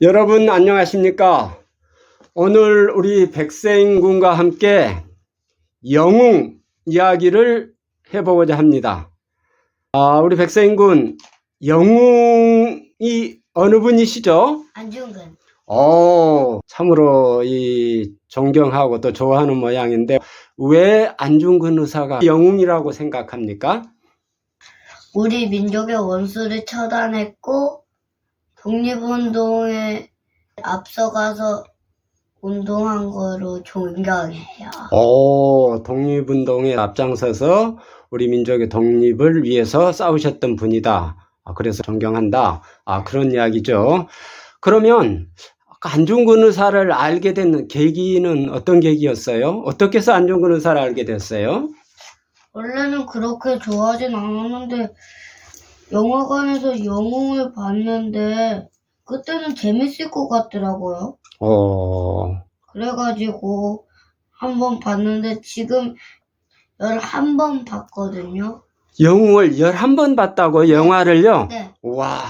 여러분 안녕하십니까? 오늘 우리 백세인군과 함께 영웅 이야기를 해보고자 합니다. 아, 우리 백세인군 영웅이 어느 분이시죠? 안중근 어, 참으로 이 존경하고 또 좋아하는 모양인데 왜 안중근 의사가 영웅이라고 생각합니까? 우리 민족의 원수를 처단했고 독립운동에 앞서가서 운동한 거로 존경해요. 오, 독립운동에 앞장서서 우리 민족의 독립을 위해서 싸우셨던 분이다. 아, 그래서 존경한다. 아, 그런 이야기죠. 그러면 안중근 의사를 알게 된 계기는 어떤 계기였어요? 어떻게 해서 안중근 의사를 알게 됐어요? 원래는 그렇게 좋아하진 않았는데 영화관에서 영웅을 봤는데 그때는 재밌을 것 같더라고요. 어, 그래가지고 한 번 봤는데 지금 11번 봤거든요. 영웅을 11번 봤다고 영화를요? 네. 와,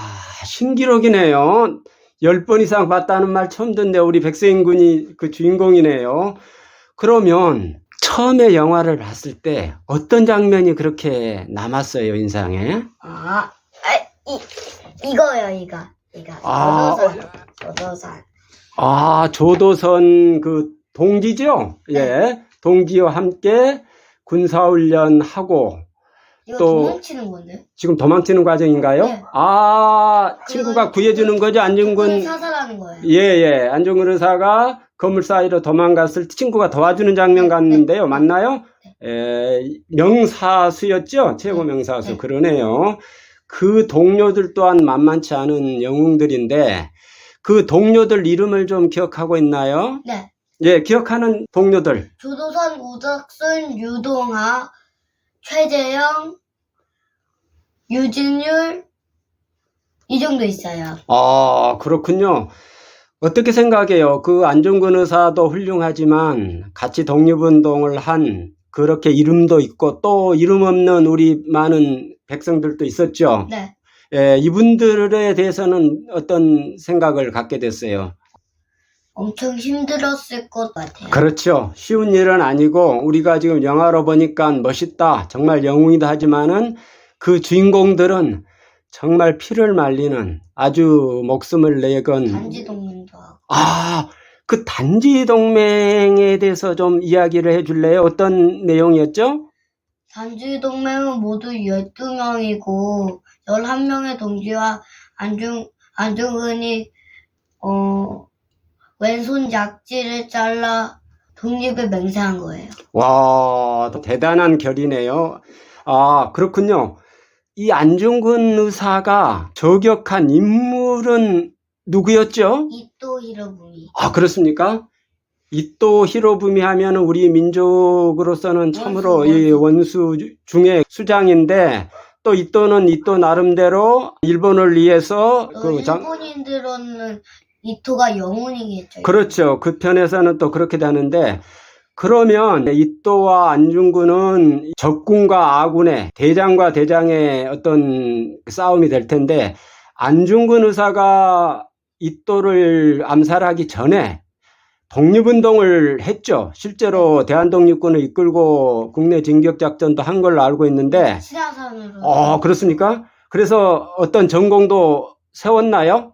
신기록이네요. 10번 이상 봤다는 말 처음 듣는데 우리 백세인 군이 그 주인공이네요. 그러면 처음에 영화를 봤을 때 어떤 장면이 그렇게 남았어요, 인상에? 아, 아, 이, 이거요, 이거. 이거. 아, 조도산. 조도산. 아, 조도선 그 동지죠? 예. 동지와 함께 군사훈련 하고 이거 또- 도망치는 건데? 지금 도망치는 과정인가요? 네. 아, 친구가 구해주는 거죠, 안중근. 사살하는 거예요. 예, 예. 안중근 의사가 건물 사이로 도망갔을 때 친구가 도와주는 장면 같는데요. 맞나요? 에, 명사수였죠? 최고 명사수. 네. 그러네요. 그 동료들 또한 만만치 않은 영웅들인데, 그 동료들 이름을 좀 기억하고 있나요? 네. 예, 기억하는 동료들. 조도선, 우덕순, 유동하, 최재영, 유진율, 이 정도 있어요. 아, 그렇군요. 어떻게 생각해요? 그 안중근 의사도 훌륭하지만 같이 독립운동을 한 그렇게 이름도 있고 또 이름 없는 우리 많은 백성들도 있었죠. 네. 예, 이분들에 대해서는 어떤 생각을 갖게 됐어요? 엄청 힘들었을 것 같아요. 그렇죠. 쉬운 일은 아니고 우리가 지금 영화로 보니까 멋있다. 정말 영웅이다 하지만은 그 주인공들은 정말 피를 말리는 아주 목숨을 내건 단지 동맹도 하고. 아, 그 단지 동맹에 대해서 좀 이야기를 해 줄래요? 어떤 내용이었죠? 단지 동맹은 모두 12명이고, 11명의 동지와 안중, 안중근이, 어, 왼손 약지를 잘라 독립을 맹세한 거예요. 와, 대단한 결이네요. 아, 그렇군요. 이 안중근 의사가 저격한 인물은 누구였죠? 이또 히로부미. 아, 그렇습니까? 이또 히로부미 하면 우리 민족으로서는 참으로 원수, 이 원수 중에 수장인데 또 이또는 이또 나름대로 일본을 위해서 또그 장, 일본인들은 이토가 영웅이겠죠. 그렇죠. 그 편에서는 또 그렇게 되는데 그러면 이또와 안중근은 적군과 아군의 대장과 대장의 어떤 싸움이 될 텐데 안중근 의사가 이또를 암살하기 전에 독립운동을 했죠. 실제로 대한독립군을 이끌고 국내 진격작전도 한 걸로 알고 있는데 신화산으로. 어, 그렇습니까? 그래서 어떤 전공도 세웠나요?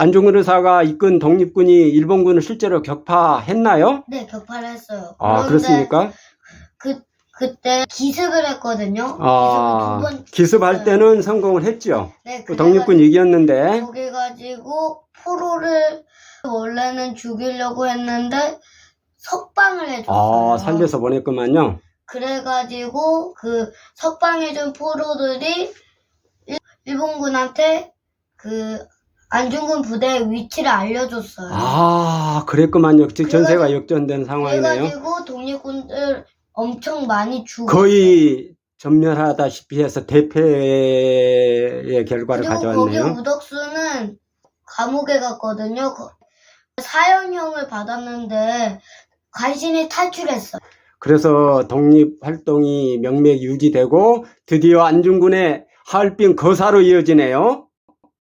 안중근 의사가 이끈 독립군이 일본군을 실제로 격파했나요? 네, 격파를 했어요. 아, 그런데 그렇습니까? 그, 그때 기습을 했거든요. 아, 기습을 두번 기습할 때는 성공을 했죠. 네, 그 독립군 이겼는데, 거기 가지고 포로를 원래는 죽이려고 했는데 석방을 해줬어요. 아, 살려서 보냈구만요. 그래가지고 그 석방해준 포로들이 일- 일본군한테 그 안중근 부대의 위치를 알려줬어요. 아, 그랬구만요. 즉 전세가 역전된 상황이네요. 그래가지고 독립군들 엄청 많이 죽었어요. 거의 전멸하다시피 해서 대패의 결과를 그리고 거기 가져왔네요. 우덕수는 감옥에 갔거든요. 거- 사형형을 받았는데 간신히 탈출했어요. 그래서 독립 활동이 명맥 유지되고 드디어 안중근의 하얼빈 거사로 이어지네요.